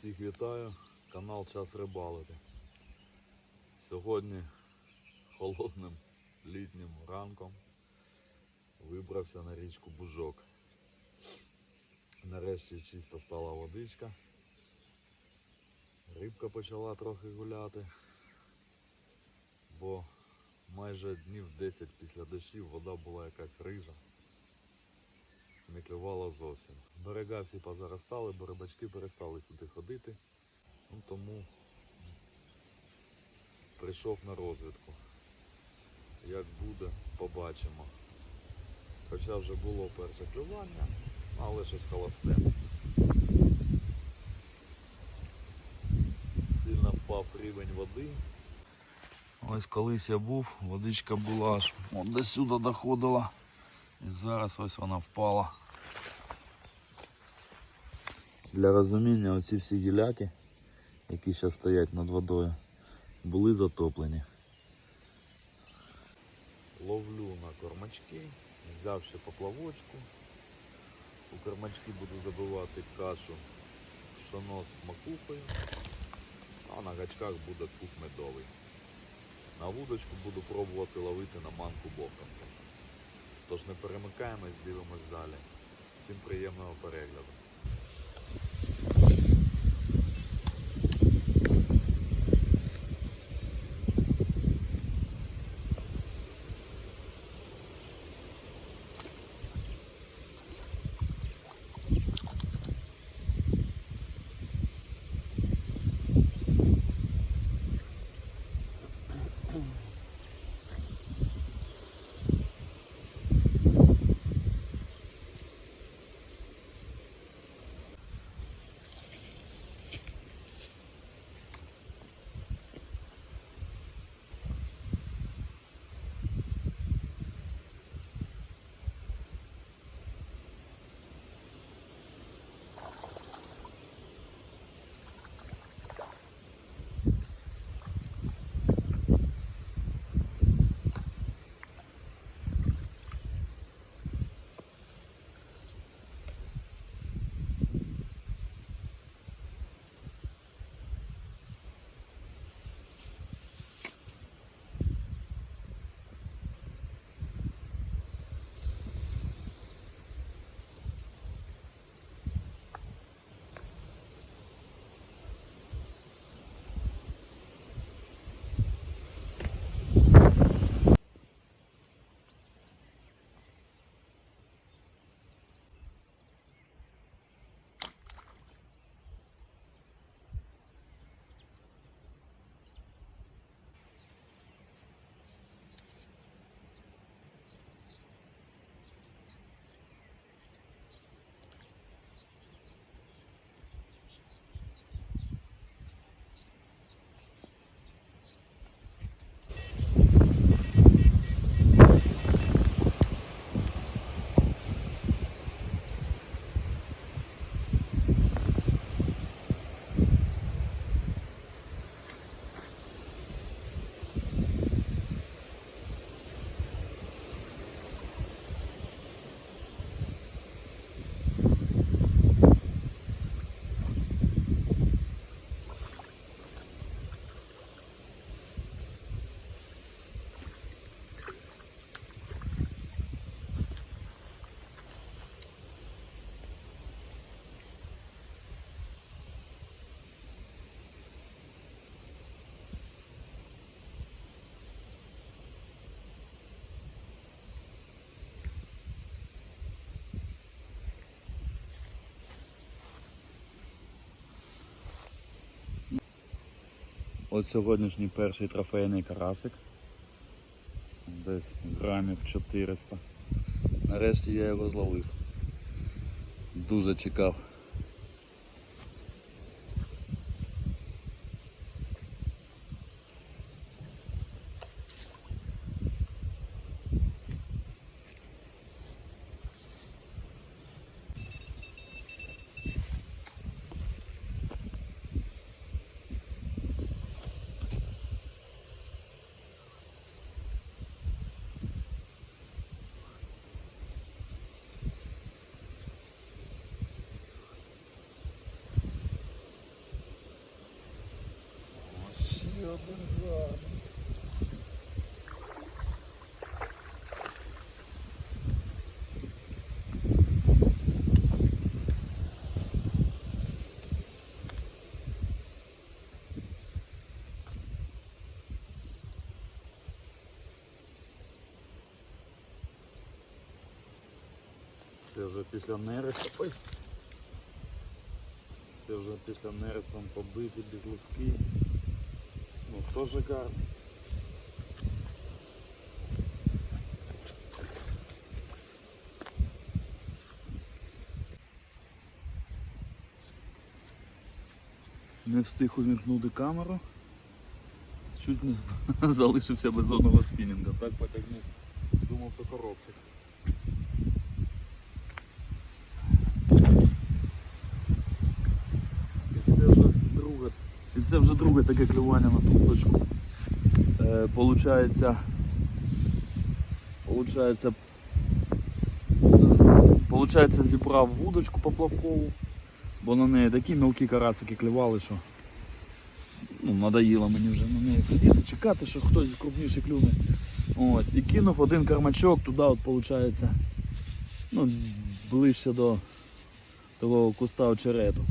Всіх вітаю, канал Час Рибалити. Сьогодні холодним літнім ранком вибрався на річку Бужок. Нарешті чисто стала водичка. Рибка почала трохи гуляти, бо майже днів 10 після дощів вода була якась рижа. Не клювала зовсім. Берега всі позаростали, борибачки перестали сюди ходити. Ну, тому прийшов на розвідку. Як буде, побачимо. Хоча вже було перше клювання, але щось холосте. Сильно впав рівень води. Ось колись я був, водичка була аж от до сюди доходила. І зараз ось вона впала. Для розуміння оці всі гіляки, які зараз стоять над водою, були затоплені. Ловлю на кормачки, взяв ще поплавочку. У кормачки буду забивати кашу пшоно з макухою, а на гачках буде кук медовий. На вудочку буду пробувати ловити на манку боком. Тож не перемикаємось, дивимось далі. Всім приємного перегляду. От сьогоднішній перший трофейний карасик. Десь грамів 400. Нарешті я його зловив. Дуже чекав. Один. Це вже після нереста. Ой. Це вже після нерестом побиті без лиски. Теж гарно. Не встиг увімкнути камеру. Чуть не залишився без одного спінінга. Так потягнув. Думав, що коробчик. І це вже друге. І це вже друге таке клювання на ту точку. Е, получається. Получається. Получається зібрав вудочку поплавкову, бо на неї такі мілкі карасики клювали, що ну, надоїло мені вже на неї сидіти, чекати, що хтось крупніше клюне. Ось, і кинув один кармачок туди, от, виходить, ну, ближче до того куста очерету.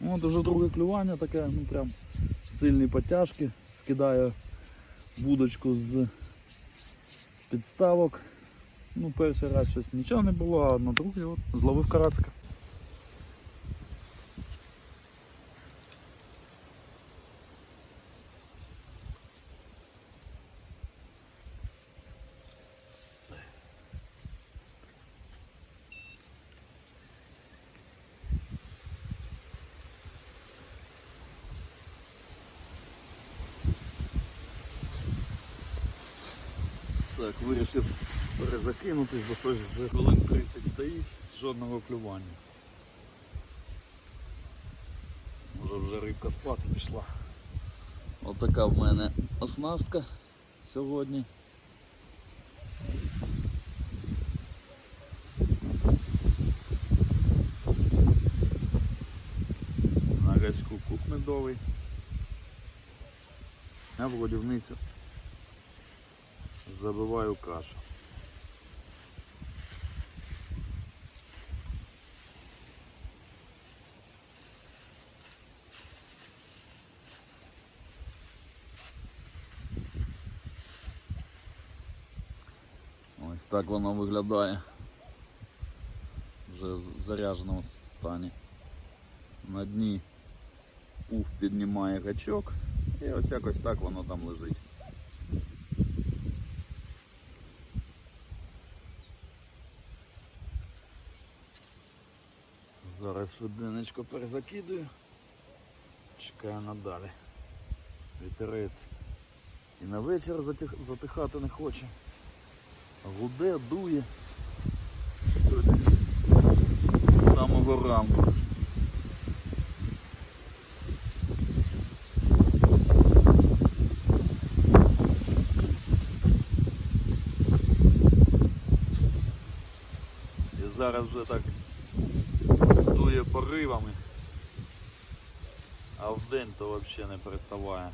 От вже друге клювання таке, ну прям сильні потяжки. Скидаю вудочку з підставок. Ну, перший раз щось нічого не було, а на другий от зловив карасика. Так, вирішив перезакинутись, бо щось вже хвилин 30 стоїть, жодного клювання. Може вже рибка спати пішла. Отака в мене оснастка сьогодні. На гачку кук медовий. В годівницю забиваю кашу. Ось так воно виглядає вже в зарядженому стані. На дні пуф піднімає гачок і ось якось так воно там лежить. Зараз швиденечко перезакидую. Чекаю надалі. Вітерець і на вечір затих... затихати не хоче. Гуде, дує. Сьогодні з самого ранку. І зараз вже так поривами, а вдень то взагалі не переставає.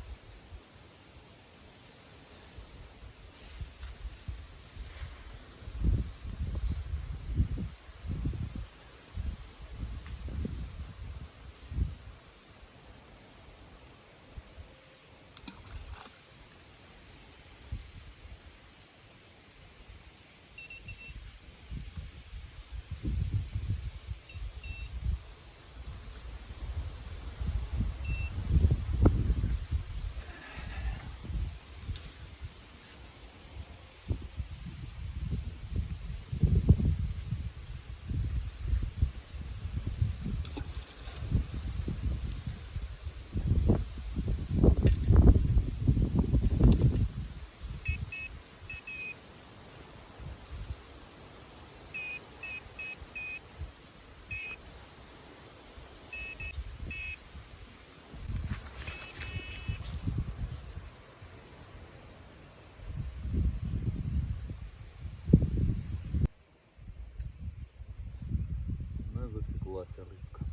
Засіклася рибка.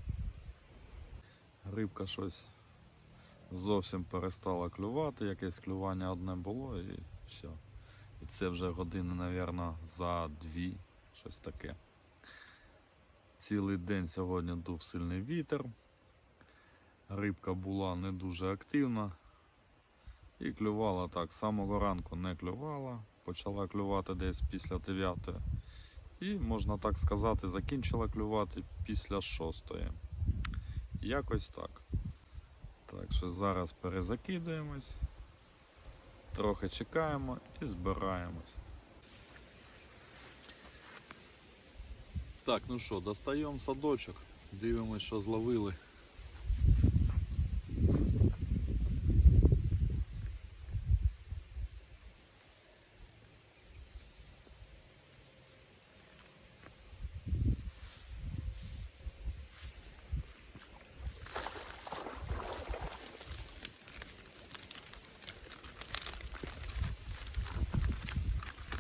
Рибка щось зовсім перестала клювати, якесь клювання одне було і все. І це вже години, мабуть, за дві, щось таке. Цілий день сьогодні дув сильний вітер. Рибка була не дуже активна. І клювала так, з самого ранку не клювала, почала клювати десь після 9. І, можна так сказати, закінчила клювати після шостої. Якось так. Так що зараз перезакидаємось, трохи чекаємо і збираємось. Так, ну що, достаємо садочок, дивимось, що зловили.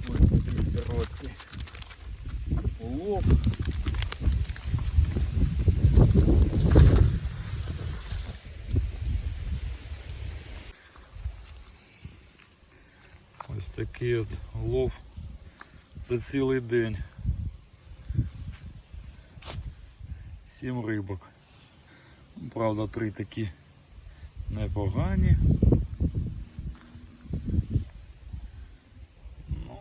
Ось такий сиротський улов. Ось такий от улов за цілий день. Сім рибок. Правда, три такі непогані. Ну,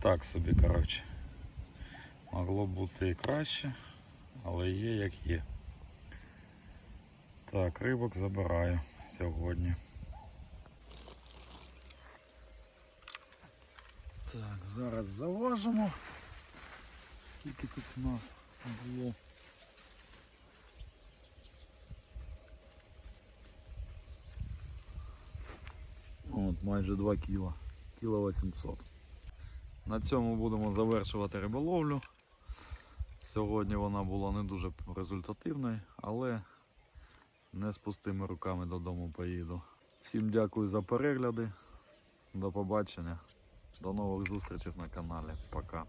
так собі, коротше. Могло бути і краще, але є як є. Так, рибок забираю сьогодні. Так, зараз заважимо. Скільки тут у нас було. От, майже 2 кіла. Кіло 800. На цьому будемо завершувати риболовлю. Сьогодні вона була не дуже результативною, але не з пустими руками додому поїду. Всім дякую за перегляди. До побачення. До нових зустрічей на каналі. Пока.